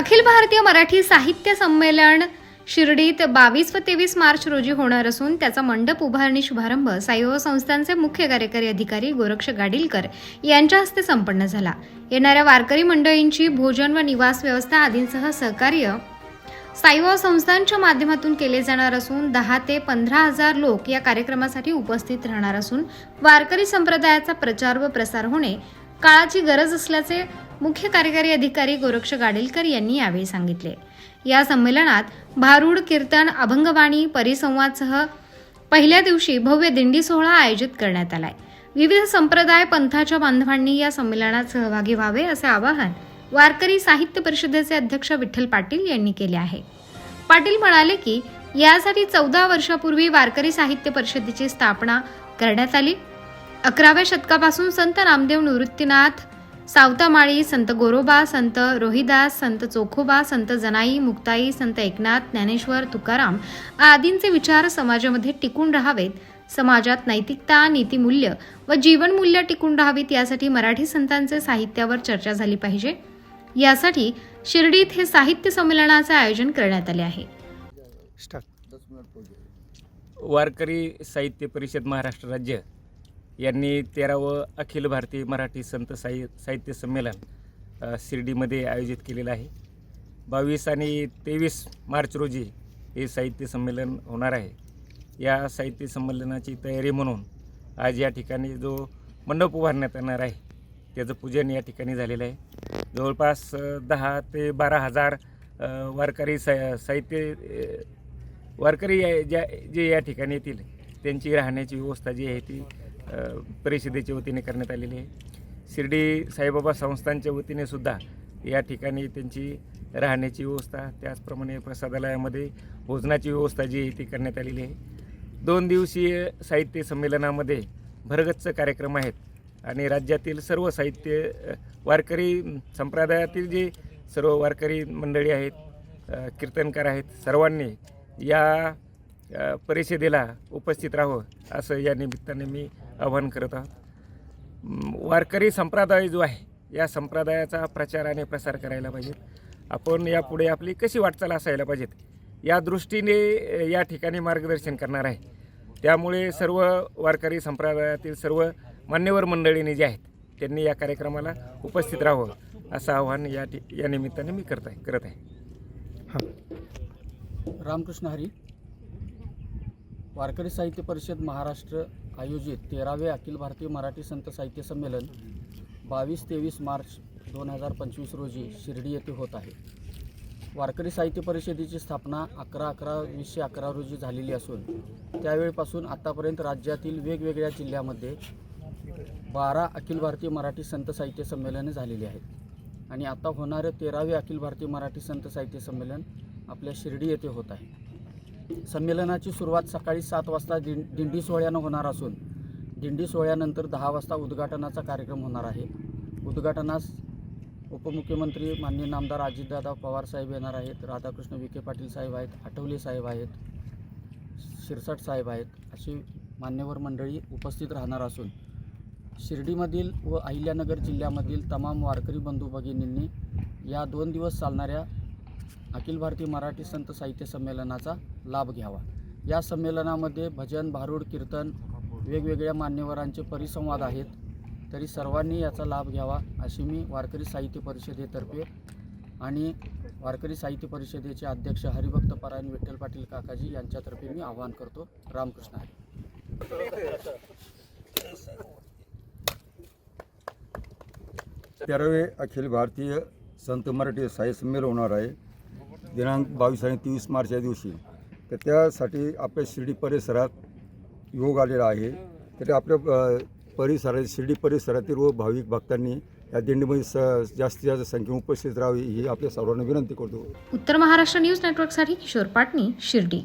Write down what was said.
अखिल भारतीय मराठी साहित्य संमेलन शिर्डीत बावीस व तेवीस मार्च रोजी होणार असून त्याचा मंडप उभारणी शुभारंभ साईबाबा संस्थांचे मुख्य कार्यकारी अधिकारी गोरक्ष गाडीलकर यांच्या हस्ते संपन्न झाला. येणाऱ्या वारकरी मंडळींची भोजन व निवास व्यवस्था आदींसह सहकार्य साईबाबा संस्थांच्या माध्यमातून केले जाणार असून दहा ते पंधरा हजार लोक या कार्यक्रमासाठी उपस्थित राहणार असून वारकरी संप्रदायाचा प्रचार व प्रसार होणे काळाची गरज असल्याचे मुख्य कार्यकारी अधिकारी गोरक्ष गाडेलकर यांनी यावेळी सांगितले. या संमेलनात भारूड कीर्तन अभंगवाणी परिसंवादसह पहिल्या दिवशी भव्य दिंडी सोहळा आयोजित करण्यात आलाय. विविध संप्रदाय पंथाच्या बांधवांनी या संमेलनात सहभागी व्हावे असे आवाहन वारकरी साहित्य परिषदेचे अध्यक्ष विठ्ठल पाटील यांनी केले आहे. पाटील म्हणाले की यासाठी चौदा वर्षापूर्वी वारकरी साहित्य परिषदेची स्थापना करण्यात आली. अकराव्या शतकापासून संत नामदेव निवृत्तीनाथ सावतामाळी संत गोरोबा संत रोहिदास संत चोखोबा संत जनाई मुक्ताई संत एकनाथ ज्ञानेश्वर तुकाराम आदींचे विचार समाजामध्ये टिकून राहावेत. समाजात नैतिकता नीतिमूल्य व जीवनमूल्य टिकून राहावीत यासाठी मराठी संतांचे साहित्यावर चर्चा झाली पाहिजे. यासाठी शिर्डीत हे साहित्य संमेलनाचे आयोजन करण्यात आले आहे. वारकरी साहित्य परिषद महाराष्ट्र राज्य यांनी तेरावं अखिल भारतीय मराठी संत साहि साहित्य संमेलन शिर्डीमध्ये आयोजित केलेलं आहे. बावीस आणि तेवीस मार्च रोजी हे साहित्य संमेलन होणार आहे. या साहित्य संमेलनाची तयारी म्हणून आज या ठिकाणी जो मंडप उभारण्यात येणार आहे त्याचं पूजन या ठिकाणी झालेलं आहे. जवळपास दहा ते बारा हजार वारकरी सा साहित्य वारकरी या- ज्या जे या ठिकाणी येतील त्यांची राहण्याची व्यवस्था जी आहे ती परिषदेच्या वतीने करण्यात आलेली आहे. शिर्डी साईबाबा संस्थांच्या वतीने सुद्धा या ठिकाणी त्यांची राहण्याची व्यवस्था त्याचप्रमाणे प्रसादालयामध्ये भोजनाची व्यवस्था जी आहे ती करण्यात आलेली आहे. दोन दिवसीय साहित्य संमेलनामध्ये भरगच्च कार्यक्रम आहेत आणि राज्यातील सर्व साहित्य वारकरी संप्रदायातील जे सर्व वारकरी मंडळी आहेत कीर्तनकार आहेत सर्वांनी या परिषदेला उपस्थित राहावं असं या निमित्ताने मी आवाहन करत आहोत. वारकरी संप्रदाय जो आहे या संप्रदायाचा प्रचार आणि प्रसार करायला पाहिजेत. आपण यापुढे आपली कशी वाटचाल असायला पाहिजेत या दृष्टीने या ठिकाणी मार्गदर्शन करणार आहे. त्यामुळे सर्व वारकरी संप्रदायातील सर्व मान्यवर मंडळींनी जे आहेत त्यांनी या कार्यक्रमाला उपस्थित राहावं असं आव्हान या ठि या निमित्ताने मी करत आहे करत आहे. हां रामकृष्ण हरी. वारकरी साहित्य परिषद महाराष्ट्र आयोजित तेरावे अखिल भारतीय मराठी संत साहित्य संमेलन बावीस तेवीस मार्च दोन हजार पंचवीस रोजी शिर्डी येथे होत आहे. वारकरी साहित्य परिषदेची स्थापना अकरा अकरा वीसशे अकरा रोजी झालेली असून त्यावेळीपासून आत्तापर्यंत राज्यातील वेगवेगळ्या जिल्ह्यामध्ये बारा अखिल भारतीय मराठी संत साहित्य संमेलने झालेली आहेत. आणि आता होणारे तेरावे अखिल भारतीय मराठी संत साहित्य संमेलन आपल्या शिर्डी येथे होत आहे. संमेलनाची सुरुवात सकाळी सात वाजता दिं दिंडी सोहळ्यानं होणार असून दिंडी सोहळ्यानंतर दहा वाजता उद्घाटनाचा कार्यक्रम होणार आहे. उद्घाटनास उपमुख्यमंत्री माननीय नामदार अजितदादा पवार साहेब येणार आहेत राधाकृष्ण विखे पाटील साहेब आहेत आठवले साहेब आहेत शिरसाट साहेब आहेत अशी मान्यवर मंडळी उपस्थित राहणार असून शिर्डीमधील व अहिल्यानगर जिल्ह्यामधील तमाम वारकरी बंधू भगिनींनी या दोन दिवस चालणाऱ्या अखिल भारतीय मराठी संत साहित्य संमेलनाचा लाभ घ्यावा. या संमेलनामध्ये भजन भारूड कीर्तन वेगवेगळ्या मान्यवरांचे परिसंवाद आहेत. तरी सर्वांनी याचा लाभ घ्यावा अशी मी वारकरी साहित्य परिषदेतर्फे आणि वारकरी साहित्य परिषदेचे अध्यक्ष हरिभक्त परायण विठ्ठल पाटील काकाजी यांच्यातर्फे मी आवाहन करतो. रामकृष्ण हरी. तेरावे अखिल भारतीय संत मराठी साहित्य संमेलन होणार आहे. दिनांक बावीस आणि तेवीस मार्च या दिवशी. तर त्यासाठी आपल्या शिर्डी परिसरात योग आलेला आहे. तर आपल्या परिसरात शिर्डी परिसरातील व भाविक भक्तांनी या दिंडीमध्ये स जास्तीत जास्त संख्येने उपस्थित राहावी ही आपल्या सर्वांना विनंती करतो. उत्तर महाराष्ट्र न्यूज नेटवर्कसाठी किशोर पाटणी शिर्डी.